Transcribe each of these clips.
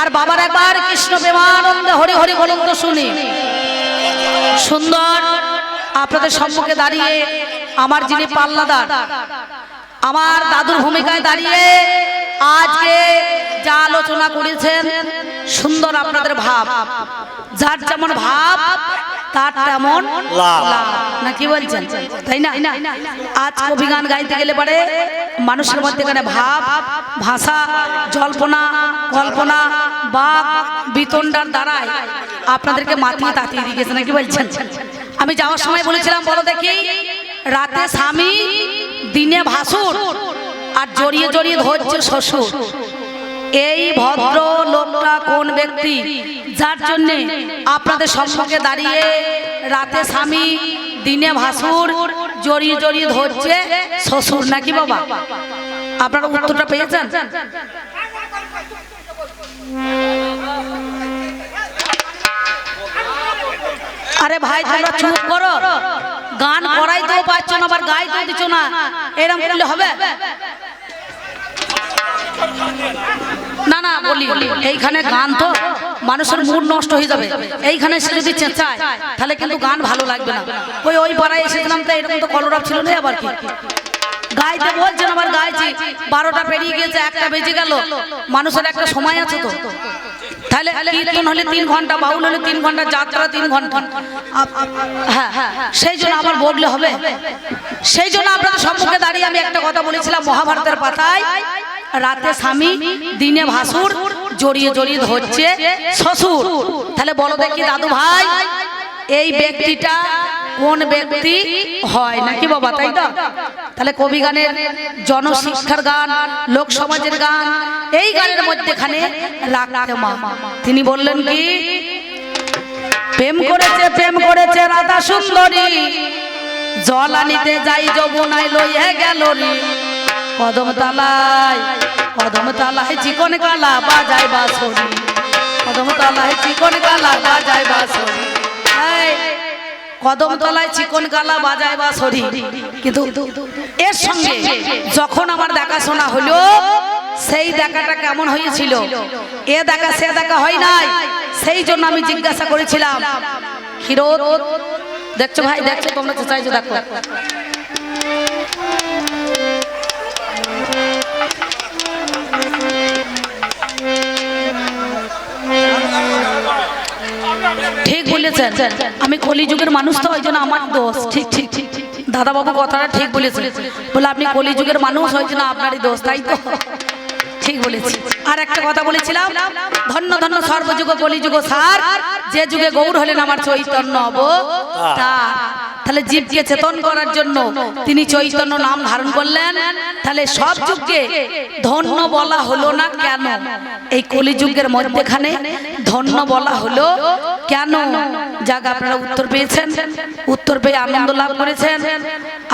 আর বাবার একবার কৃষ্ণ প্রেমানন্দ, হরি হরি বলুন তো শুনি। সুন্দর, আপনাদের সম্মুখে দাঁড়িয়ে আমার যিনি পাল্লাদার, আমার দাদুর ভূমিকায় দাঁড়িয়ে আজকে যা আলোচনা করেছেন, সুন্দর আপনাদের ভাব। যার যেমন ভাব তার তেমন। না কি বলছেন? তাই না? আজ কবি গান গাইতে গেলে পারে মানুষের মধ্যে এখানে ভাব ভাষা জল্পনা কল্পনা বা বিতণ্ডার দ্বারাই আপনাদেরকে মাতিয়ে তাতিয়ে দিয়ে গেছে নাকি বলছেন? আমি যাওয়ার সময় বলেছিলাম বলো দেখি রাতে স্বামী দিনে ভাসুর আর জড়িয়ে জড়িয়ে ধরছে শ্বশুর। এই ভদ্র লোকটা কোন ব্যক্তি? যার জন্য আপনাদের সম্মুখে দাঁড়িয়ে রাতে স্বামী দিনে ভাসুর জড়িয়ে জড়িয়ে ধরছে শ্বশুর নাকি বাবা? আপনারা উত্তরটা পেয়েছেন? আরে ভাই, তোমরা চুপ করো। গান করাইতেও পারছ না, আবার গাইতেও দিচ্ছ না। এরকম করলে হবে? না না, বলি। এইখানে গান তো মানুষের মুড নষ্ট হয়ে যাবে। এইখানে সে যদি চেঁচায়, তাহলে কিন্তু গান ভালো লাগবে না। ওই ওই পাড়ায় এসেছিলাম তো এরকম তো কলরব ছিল না আবার কি? গাইতে বলছেন আবার গাইছি। বারোটা পেরিয়ে গেছে একটা বেজে গেল। মানুষের একটা সময় আছে তো। তাহলে কীর্তন হলে তিন ঘণ্টা, বাউল হলে তিন ঘণ্টা, যাত্রা তিন ঘণ্টা। হ্যাঁ হ্যাঁ সেই জন্য আবার বললে হবে। সেই জন্য আপনাদের সম্মুখে দাঁড়িয়ে আমি একটা কথা বলেছিলাম মহাভারতের পাতায়। রাতে স্বামী দিনে ভাসুর জড়িয়ে জড়িয়ে ধরছে শ্বশুর। তাহলে বলো দেখি দাদু ভাই, এই ব্যক্তিটা কোন ব্যক্তি হয়? নাকি বাবা, তাই তো? তাহলে কবি গানের জনশিক্ষার গান, লোক সমাজের গান, এই গানের মধ্যেখানে মা। তিনি বললেন কি, প্রেম করেছে প্রেম করেছে রাধা সুন্দরী, জল আনিতে যাই যমুনায় লইয়া গেল রে। কদম তালায় কদম তালায় চিকন কালা বাজায় বাসরি কদম তলায় চিকন কালা বাজায় বাসরি কদম তলায় চিকন কালা বাজায় বাসরি কিন্তু এর সঙ্গে যখন আমার দেখাশোনা হলো, সেই দেখাটা কেমন হয়েছিল? এ দেখা সে দেখা হয় নাই। সেই জন্য আমি জিজ্ঞাসা করেছিলাম হিরো দেখছ ভাই, দেখছ, তোমরা তো চাইছো দেখো। ঠিক বলেছেন। আমি কলিযুগের মানুষ তো, ওই জন্য আমার দোষ। ঠিক ঠিক ঠিক। দাদাবাবু কথাটা ঠিক বলেছেন। বলে, আপনি কলিযুগের মানুষ হয়েছেন আপনারই দোষ, তাই তো? ঠিক বলেছি। আর একটা কথা বলেছিলাম ধন্য ধন্য সর্বযুগ কলিযুগ সার যে যুগে গৌর হলেন আমার চৈতন্য অবতার। তাহলে জীবকে চেতন করার জন্য তিনি চৈতন্য নাম ধারণ করলেন। তাহলে সব যুগকে ধন্য বলা হলো না কেন? এই কলিযুগের মধ্যেখানে ধন্য বলা হলো কেন? যাক আপনারা উত্তর পেয়েছেন। উত্তর পেয়ে আনন্দ লাভ করেছেন।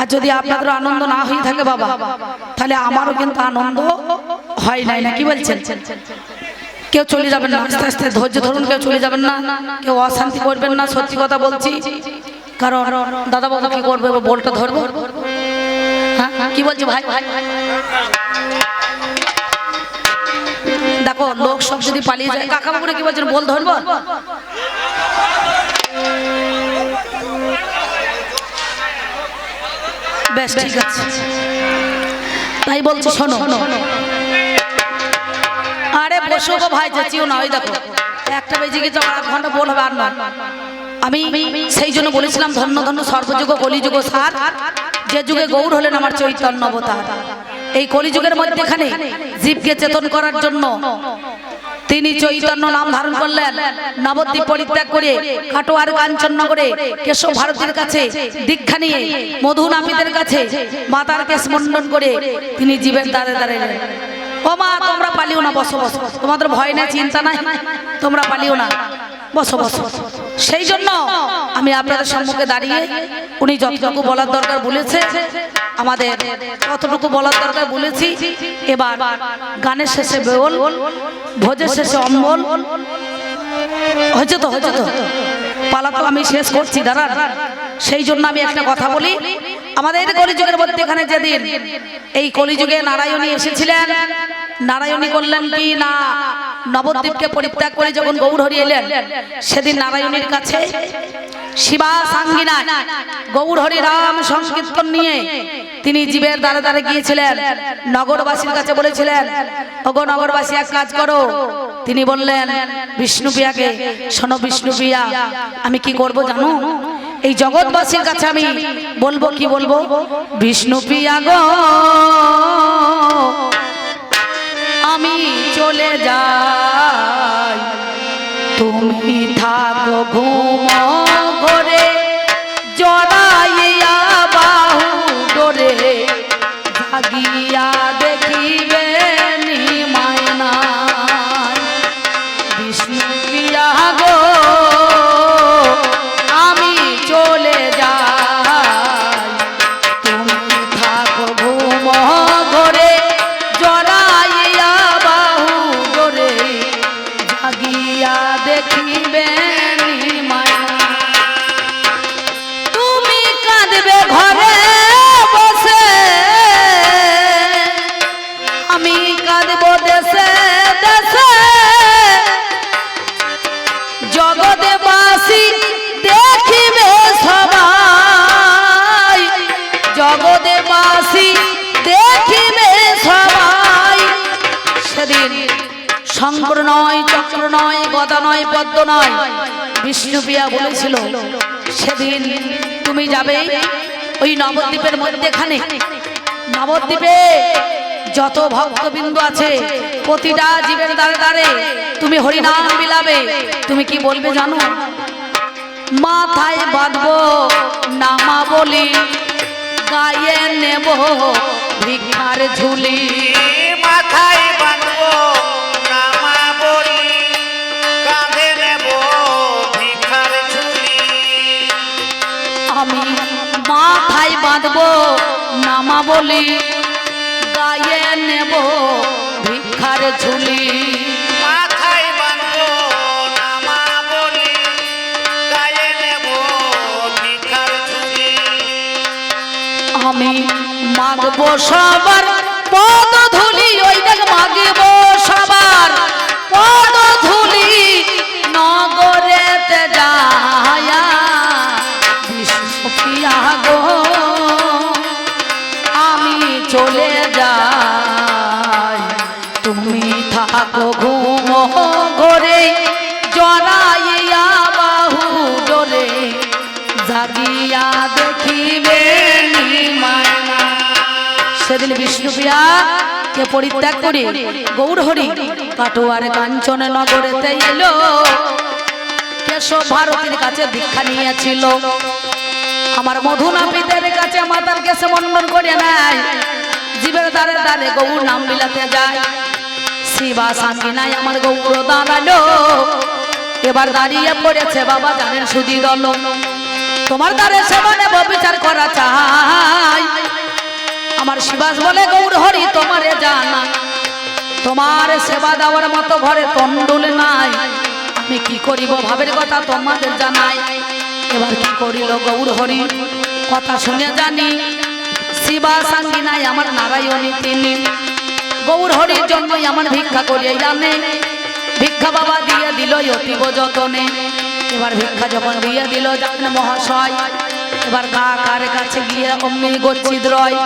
আর যদি আপনাদের আনন্দ না হয়ে থাকে বাবা তাহলে আমারও কিন্তু আনন্দ হয় নাই না কি বলছেন? কেউ চলে যাবেন না আস্তে আস্তে ধৈর্য ধরুন কেউ চলে যাবেন না কেউ অশান্তি করবেন না সত্যি কথা বলছি। কারণ দাদা বাবু কি করবে বলটা ধরবো। হ্যাঁ কি বলছি ভাই? ভাই দেখো লোক সব যদি পালিয়ে যায় কাকা বাবুরা কি বলছেন বল ধরবো? বেশ ঠিক আছে। তাই বলছি শোনো। আরে গো ভাই চেঁচিও না, ওই দেখো। একটা বেজে গেছে আমার আধ ঘণ্টা বল হবে আর নয়। আমি সেই জন্য বলেছিলাম, ধন্য ধন্য, সর্বযুগ, কলিযুগ, সার। যে যুগে গৌর হলেন আমার চৈতন্য অবতার। এই কলিযুগের মধ্যেখানে জীবকে চেতন করার জন্য তিনি চৈতন্য নাম ধারণ করলেন। নবদ্বীপ পরিত্যাগ করে কাটোয়ার কাঞ্চননগরে কেশব ভারতের কাছে দীক্ষা নিয়ে মধু নাপিতের কাছে মাতার কেশ মন্ডন করে তিনি জীবের দ্বারে এলেন। ও মা, তোমরা পালিও না, বসো বসো। তোমাদের ভয় নেই, চিন্তা নাই। তোমরা পালিও না। বসো বসো। সেই জন্য আমি আপনাদের সম্মুখে দাঁড়িয়ে উনি যতটুকু বলার দরকার বলেছে, আমাদের কতটুকু বলার দরকার বলেছি। এবার গানের শেষে বেউল, ভোজের শেষে অম্বল। হয়েছে তো হয়েছে তো। পালা তো আমি শেষ করছি দাঁড়া সেই জন্য আমি একটা কথা বলি। আমাদের কলিযুগের মধ্যে এখানে যেদিন এই কলিযুগে নারায়ণী এসেছিলেন নারায়ণী করলেন কি না নবদ্বীপকে পরিত্যাগ করে যখন গৌর হরি এলেন সেদিন নারায়ণীর কাছে শিবা সাঙ্গিনা গৌর হরি রাম সংকীর্তন নিয়ে তিনি জীবের দ্বারে দ্বারে গিয়েছিলেন নগরবাসীর কাছে বলেছিলেন ওগো নগরবাসী এক কাজ করো। তিনি বললেন বিষ্ণুপ্রিয়াকে শোনো বিষ্ণুপ্রিয়া আমি কি করব জানো? এই জগৎবাসীর কাছে আমি বলব কি বলব? বিষ্ণু বিষ্ণুপ্রিয়া গো, আমি চলে যাই। তুমি থাকো ঘুম ঘরে। জগতে বাসি দেখিবে সবাই। জগতে বাসি দেখিবে সবাই। শঙ্কর নয়, চক্র নয়, গদা নয়, পদ্ম নয় বিষ্ণুপ্রিয়া বলেছিল, সেদিন তুমি যাবে ওই নবদ্বীপের মধ্যেখানে। নবদ্বীপে যত ভক্তবিন্দু আছে প্রতিটা জীবের দ্বারে দ্বারে তুমি হরিনাম বিলাবে। তুমি কি বলবে জানো? মাথায় বাঁধবো নামা বলি গায়ে নেব ভিক্ষার ঝুলি। মাথায় বাঁধবো নামা বলি কাঁধে নেব ঝুলি। আমি মাথায় বাঁধবো নামা বলি নেব ভিক্ষার ঝুলি। আমি মাগবো সবার বিষ্ণুপ্রিয়া কে পরিত্যাগ করে। গৌর হরি, কাটোয়ার কাঞ্চন নগরেতে এলো। কেশব ভারতীর কাছে দীক্ষা নিয়েছিল। আমার মধুনাপিতের কাছে মাতার কেসে মন্ডন করে নেয়। জীবের দ্বারে দ্বারে গৌর নাম বিলাতে যায়। শিবা সাঙ্গি নাই আমার গৌর দাঁড়াল এবার দাঁড়িয়ে পড়েছে বাবা জানেন সুদি দল। তোমার দ্বারে সেবা নেব বিচার করা চাই। আমার শিবাস বলে গৌর হরি তোমারে জানা। তোমার সেবা দেওয়ার মতো ঘরে তন্ডুল নাই। আমি কি করিব ভাবের কথা তোমাদের জানাই। এবার কি করিল গৌর হরি কথা শুনে জানি, শিবা সাঙ্গি নাই আমার নারায়ণী তিনি। গৌর হরির জন্যই আমার ভিক্ষা করিয়ে জানে। ভিক্ষা বাবা দিয়ে দিল অতীব যতনে। এবার ভিক্ষা যখন দিয়ে দিল জানেন মহাশয়, এবার কাকার কাছে গিয়ে অমনি গচ্ছিত রয়।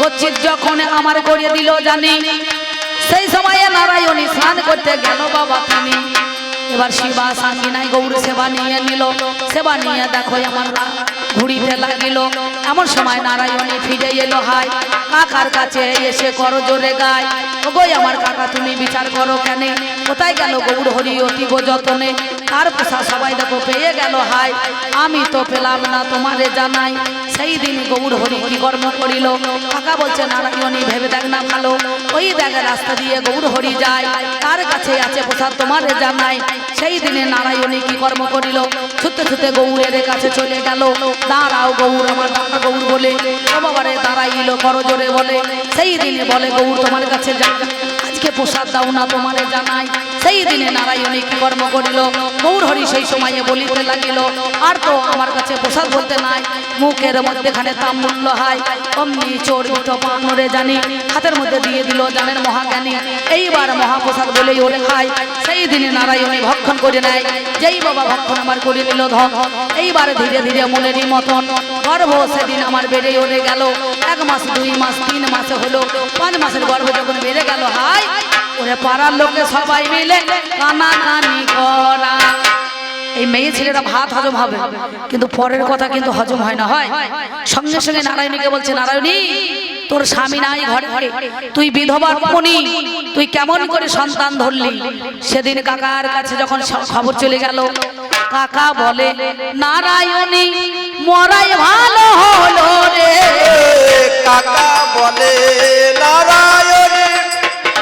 গচ্ছিত যখন আমার করিয়ে দিল জানি। সেই সময়ে নারায়ণী স্নান করতে গেল বাবা তিনি এবার শিবা সাঙ্গি নাই, গৌর সেবা নিয়ে নিল। সেবা নিয়ে দেখো আমার ঘুরিতে লাগিল। এমন সময় নারায়ণী ফিরে এলো হাই কাকার কাছে এসে করো জোরে গায়। ওগোই আমার কাকা, তুমি বিচার করো কেন? কোথায় গেল গৌর হরি অতীব যতনে? কার পোষা সবাই দেখো পেয়ে গেল হাই আমি তো পেলাম না তোমারে জানাই। সেই দিন গৌর হরি কি কর্ম করিল? কাকা বলছে নারায়ণী ভেবে দেখ না ভালো। ওই দেখে রাস্তা দিয়ে গৌর হরি যায়। তার কাছে আছে পোষা তোমার জানাই সেই দিনে নারায়ণী কি কর্ম করিল? ছুতে ছুতে গৌরের কাছে চলে গেল। দাঁড়াও গৌর, আমার দাঁড়া গৌর বলে। ও বাবারে দাঁড়াইল, করো জোরে বলে। সেই দিনে বলে, গৌর তোমার কাছে যা আজকে প্রসাদ দাও না, তোমারে জানাই সেই দিনে নারায়ণী কি কর্ম করিল। গৌর হরি সেই সময়ে বলিতে লাগিল, আর তো আমার কাছে প্রসাদ বলতে নাই। মুখের মধ্যেখানে তাম মূল্য হয়, অমনি চোর বিট পানরে জানি। হাতের মধ্যে দিয়ে দিল জানেন মহাজ্ঞানী। এইবার মহাপ্রসাদ বলেই ওরে খায়। সেই দিনে নারায়ণী ভক্ষণ করে নেয়। যেই বাবা ভক্ষণ আমার করে নিল ধন। এইবার ধীরে ধীরে মনেরই মতন, গর্ভ সেদিন আমার বেড়ে ওরে গেল। এক মাস, দুই মাস, তিন মাসে হলো। পাঁচ মাসের গর্ভ যখন বেড়ে গেল হাই ওরে পাড়ার লোকে সবাই মিলে কানা কানি করা। এই মেয়ে ছেলেরা ভাত হজম হবে, কিন্তু পরের কথা কিন্তু হজম হয় না, হয়? সঙ্গে সঙ্গে নারায়ণীকে বলছে, নারায়ণী, তোর স্বামী নাই ঘরে ঘরে। তুই বিধবা রমণী তুই কেমন করে সন্তান ধরলি? সেদিন কাকার কাছে যখন খবর চলে গেল, কাকা বলে, নারায়ণী, মরাই ভালো হলো রে। কাকা বলে, নারায়ণী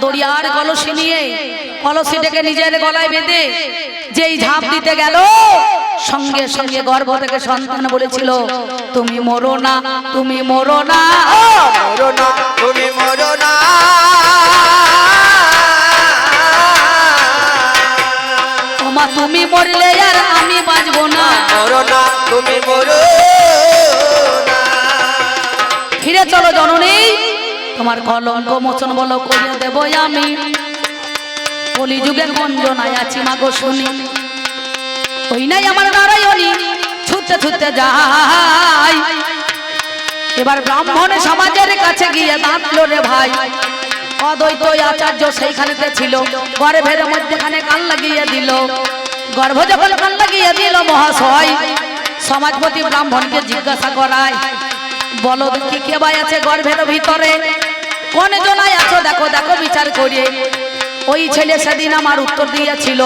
দড়িয়ার কলসি নিয়ে কলসিটাকে নিজের গলায় বেঁধে যেই ঝাঁপ দিতে গেল সঙ্গে সঙ্গে গর্ভ থেকে সন্তান বলেছিল তুমি মরো না তুমি মরো না। মরো না তুমি মরো না। ওমা তুমি মরলে আর আমি বাঁচবো না। মরো না তুমি মরো না। ফিরে চলো তোমার কলঙ্ক মোচন বলো করে দেব আমি। কলি যুগে গঞ্জনায় আছি মাগো শুনি। ওই নাই আমার নারায়ণী, ছুটতে ছুটতে যাই। এবার ব্রাহ্মণ সমাজের কাছে গিয়ে দাঁতলো রে ভাই। অদ্বৈত আচার্য সেইখানেতে ছিল। গর্ভের মধ্যেখানে কান লাগিয়ে দিল। গর্ভ যখন কান লাগিয়ে দিল মহাশয়, সমাজপতি ব্রাহ্মণকে জিজ্ঞাসা করায়, বলো দেখি কে ভাই আছে গর্ভের ভিতরে? কোন জনায় আছো? দেখো দেখো বিচার করে ওই ছেলে সেদিন আমার উত্তর দিয়েছিল,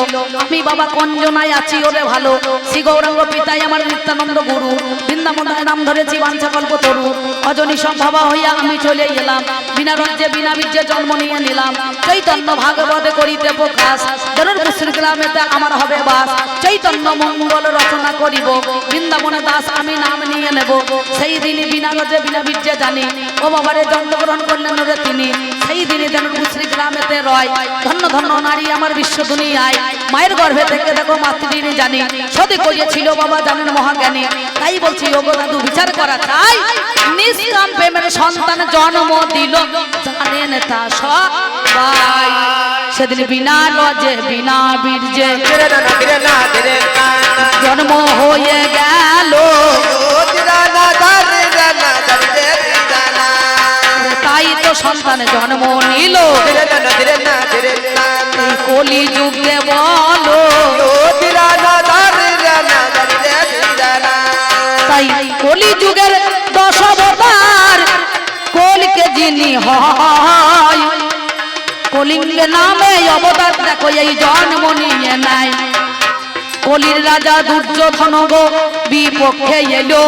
আমি বাবা কঞ্জনায় আছি, ওরে ভালো। শ্রী গৌরাঙ্গ পিতাই আমার নিত্যানন্দ গুরু। বৃন্দাবনায় নাম ধরেছি বাঞ্ছা কল্প তরু। অজনী সম্ভাবা হইয়া আমি চলে গেলাম বিনা রাজ্যে বিনা বীর্যে জন্ম নিয়ে নিলাম। চৈতন্য ভাগবত করিতে প্রকাশ। জরুর কুশ্রী গ্রামেতে আমার হবে বাস। চৈতন্য মঙ্গল রচনা করিব। বৃন্দাবনে দাস আমি নাম নিয়ে নেব। সেই দিনই বিনা রাজ্যে বিনা বীর্যে জানি। ও বাবারে জন্মগ্রহণ করলেন তিনি। সেই দিনই যেন কুশ্রী গ্রামেতে রয়। ধন্য ধন্য নারী আমার বিশ্ব দুনিয়ায়। মায়ের গর্ভে থেকে দেখো মাতৃঋণী জানি। সদে করিয়েছিল বাবা জানেন মহাজ্ঞানী। তাই বলছি ওগো দাদু বিচার করা চাই। নিষ্কাম প্রেমের সন্তান জন্ম দিল। জানেন তা সবাই। সেদিন বিনা লজে বিনা বীর্যে জন্ম হয়ে গেল। তাই তো সন্তান জন্ম নিল। কলি যুগে বলো। তাই কলি যুগের দশ অবতার কলিকে যিনি হয়, কলিঙ্গে নামে অবতার দেখো, এই জন্ম নিয়ে নাই। কলির রাজা দুর্যোধন গো বিপক্ষে এলো।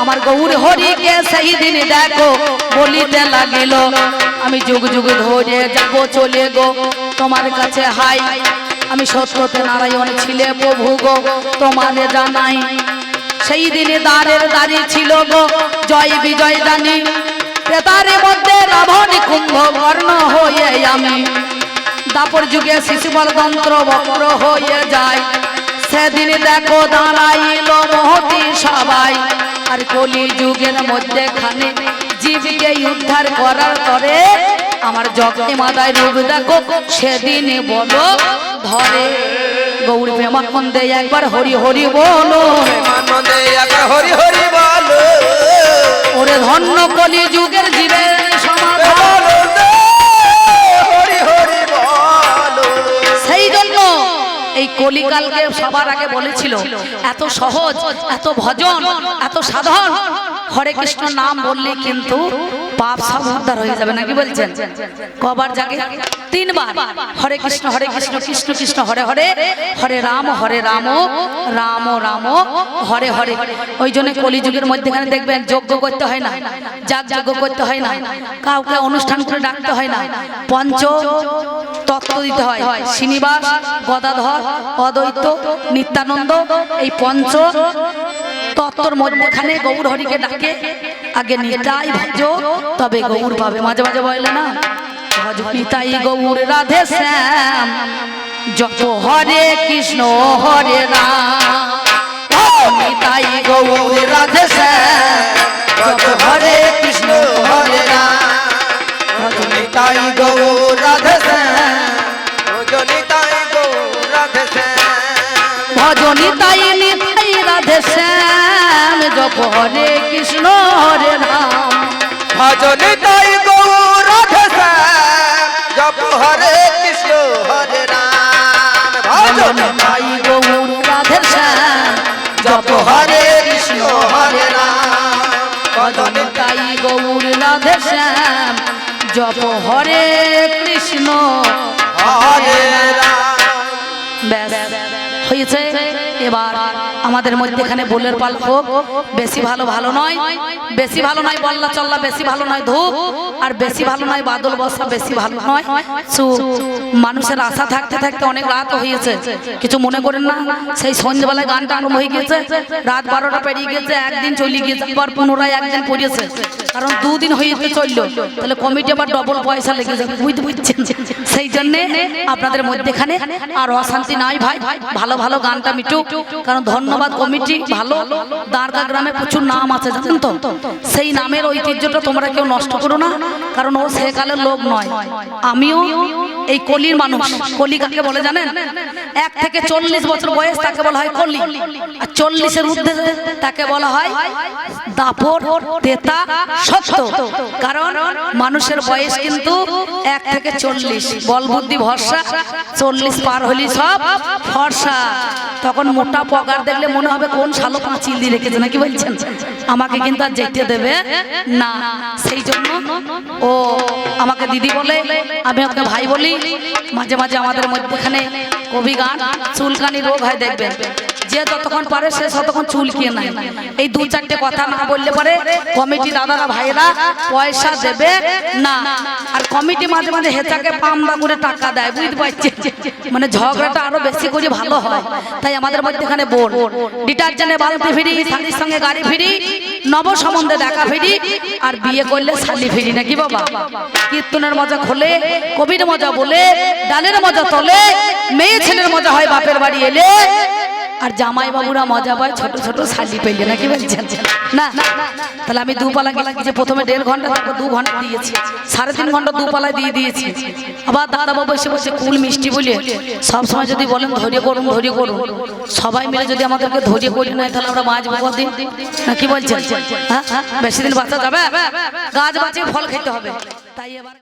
আমার গৌর হরিকে সেই দিন দেখো, বলিতে লাগিল, আমি যুগ যুগ ধরে যাব চলে গো, তোমার কাছে হাই। আমি সত্যতে নারায়ণ ছিলে প্রভু গো তোমারে জানাই। সেই দিনে দ্বারের দাঁড়িয়ে ছিল গো, জয় বিজয় জানি। প্রেতারে মধ্যে রাবণ কুম্ভ কর্ণ হয়ে আমি। দাপর যুগে শিশুবল তন্ত্র বক্র হয়ে যায়। সেদিন দেখো দাঁড়াইল মহতি সবাই। আর কলি যুগের মধ্যে খানে জীবকে উদ্ধার করার পরে আমার যজ্ঞে মাদায় রূপ দেখো সেদিন বলো ধরে। গৌর প্রেমানন্দে একবার হরি হরি বলো। হরি হরি বলো। ওরে ধন্য কলি যুগের জীবের এই কলিকালকে সবার আগে বলেছিল এত সহজ এত ভজন এত সাধন। হরে কৃষ্ণ নাম বললে কিন্তু পাপ সব উদ্ধার হয়ে যাবে নাকি বলছেন? কবার জাগে? তিনবার। হরে কৃষ্ণ হরে কৃষ্ণ কৃষ্ণ কৃষ্ণ, হরে হরে হরে রাম হরে রাম রাম রাম, হরে হরে। ওই জন্য কলিযুগের মধ্যেখানে দেখবেন যজ্ঞ করতে হয় না যাগ যজ্ঞ করতে হয় না, কাউকে অনুষ্ঠান করে ডাকতে হয় না, পঞ্চ তত্ত্ব দিতে হয়, শ্রীনিবাস, গদাধর, অদ্বৈত, নিত্যানন্দ, এই পঞ্চ তত্ত্বর মধ্যখানে গৌর হরিকে ডাকে। আগে নিতাই ভজ তবে গৌর পাবে। মাঝে মাঝে বলে না ভজ নিতাই গৌর রাধে শ্যাম, যত হরে কৃষ্ণ হরে রাম। নিতাই গৌর রাধে শ্যাম, যত হরে কৃষ্ণ হরে রাম। শ্যাম রজনীতাই গৌর রাধে শ্যাম। তাই নিতাই জপ হরে কৃষ্ণ হরে রাম। ভজনীতাই গৌর রাধে শ্যাম জপ হরে কৃষ্ণ হরে রাম। ভজনী তাই গৌর রাধে জপ হরে কৃষ্ণ হরে রাম। ভজনী তাই গৌর রাধে জপ হরে কৃষ্ণ হরে রাম। হয়েছে? এবার আমাদের মধ্যেখানে বোলের পাল হোক বেশি ভালো ভালো নয়। বেশি ভালো নয় বল্লা চল্লা, বেশি ভালো নয় ধূপ। আর বেশি ভালো নয় বাদল বসা, বেশি ভালো নয় মানুষের আশা থাকতে থাকতে অনেক রাত হয়েছে। কিছু মনে করেন না, সেই সন্ধ্যেবেলায় গানটা আরম্ভ হয়ে গেছে রাত বারোটা পেরিয়ে গেছে একদিন চলে গিয়েছে, আবার পুনরায় একদিন পড়িয়েছে। কারণ দুদিন হয়েছে চলল। তাহলে কমিটি আবার ডবল পয়সা লেগে যাবে বুঝতে বুঝছেন সেই জন্যে আপনাদের মধ্যেখানে আর অশান্তি নাই ভাই। ভালো ভালো গানটা মিটুক। কারণ ধন্যবাদ কমিটি ভালো দাঁড়কা গ্রামে প্রচুর নাম আছে, জানেন তো? সেই নামের ঐতিহ্যটা তোমরা কেউ নষ্ট করো না, কারণ ও সেকালের লোক নয়। আমিও এই কলির মানুষ। কলি কাকে বলে জানেন? এক থেকে চল্লিশ বছর বয়স তাকে বলা হয় কলি। আর চল্লিশের ঊর্ধ্বে তাকে বলা হয় দাপর তেতা, সত্য। কারণ মানুষের বয়স কিন্তু এক থেকে চল্লিশ। বল বুদ্ধি ভরসা, চল্লিশ পার হলি সব ভরসা তখন মোটা পগার দেখলে মনে হবে কোন শালো পাঁচিল দিয়ে রেখেছে, নাকি বলছেন? আমাকে কিন্তু আর যেতে দেবে না। সেই জন্য ও আমাকে দিদি বলে, আমি ওকে ভাই বলি, মাঝে মাঝে আমাদের মধ্যেখানে কবি গান চুলকানি রোগ হয়, দেখবেন। যে যতক্ষণ পারে সে ততক্ষণ চুলকিয়ে নাই এই দু চারটে কথা না বললে পরে কমিটি দাদারা ভাইরা পয়সা দেবে না। আর কমিটি মাঝে মাঝে হেঁচাকে পামদা করে টাকা দেয়, বুঝতে পারছি মানে ঝগড়াটা আরও বেশি করে ভালো হয়। তাই আমাদের মধ্যে এখানে বোন ডিটারজেন্টে বালতি ফিরি শাড়ির সঙ্গে গাড়ি ফিরি নব সম্বন্ধে দেখা ফিরি, আর বিয়ে করলে শালি ফিরি নাকি বাবা? কীর্তনের মজা খোলে, কবির মজা বলে, ডালের মজা তোলে, মেয়ে ছেলের মজা হয় বাপের বাড়ি এলে আর জামাই বাবুরা মজা পায় ছোট ছোট শালি পেলে নাকি বলছেন? না তাহলে আমি দুপালা গেলাম যে প্রথমে দেড় ঘণ্টা তারপর দু ঘণ্টা দিয়েছি। সাড়ে তিন ঘণ্টা দুপালায় দিয়ে দিয়েছি। আবার দাদা বাবু এসে বলছে কুল মিষ্টি বলে সবসময় যদি বলেন ধৈর্য করুন ধৈর্য করুন। সবাই মিলে যদি আমাদেরকে ধৈর্য করি না তাহলে আমরা মাছ বাবা দিন না কি বলছেন? হ্যাঁ বেশি দিন বাঁচা যাবে? গাছ বাঁচিয়ে ফল খেতে হবে। তাই এবার